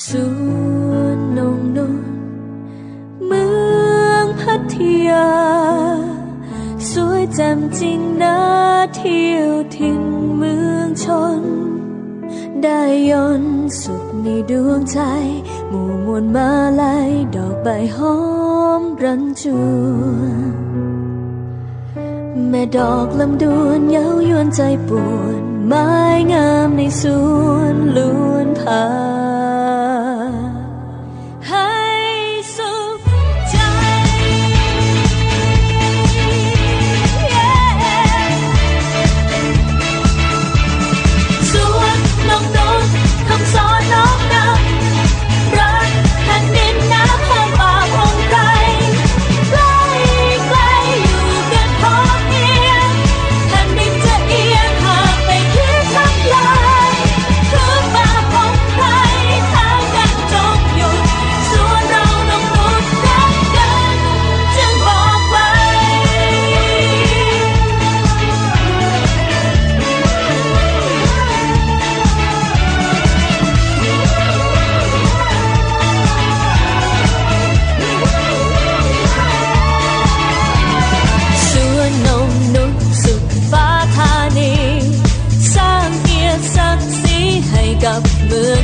สวนนงนนเมืองพัทยา สวยจำจริงนะเที่ยวทิ้งเมืองชน ได้ย้อนสุขในดวงใจ หมู่มวลมาลายดอกใบหอมรันจวนแม่ดอกลำดวนเย้ายวนใจปวนไม้งามในสวนล้วนพา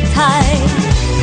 彩。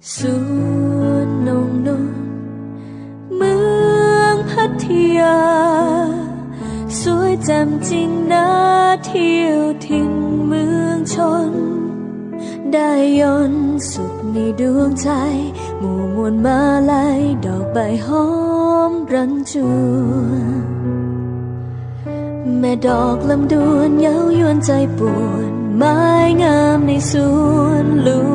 สวนนงนงเมืองพัทยา สวยจำจริงนะเที่ยวทิ้งเมืองชน ได้ย้อนสุขในดวงใจ หมู่มวลมาลายดอกใบหอมรังจวนแม่ดอกลำดวนเย้ายวนใจปวนไม้งามในสวนลุ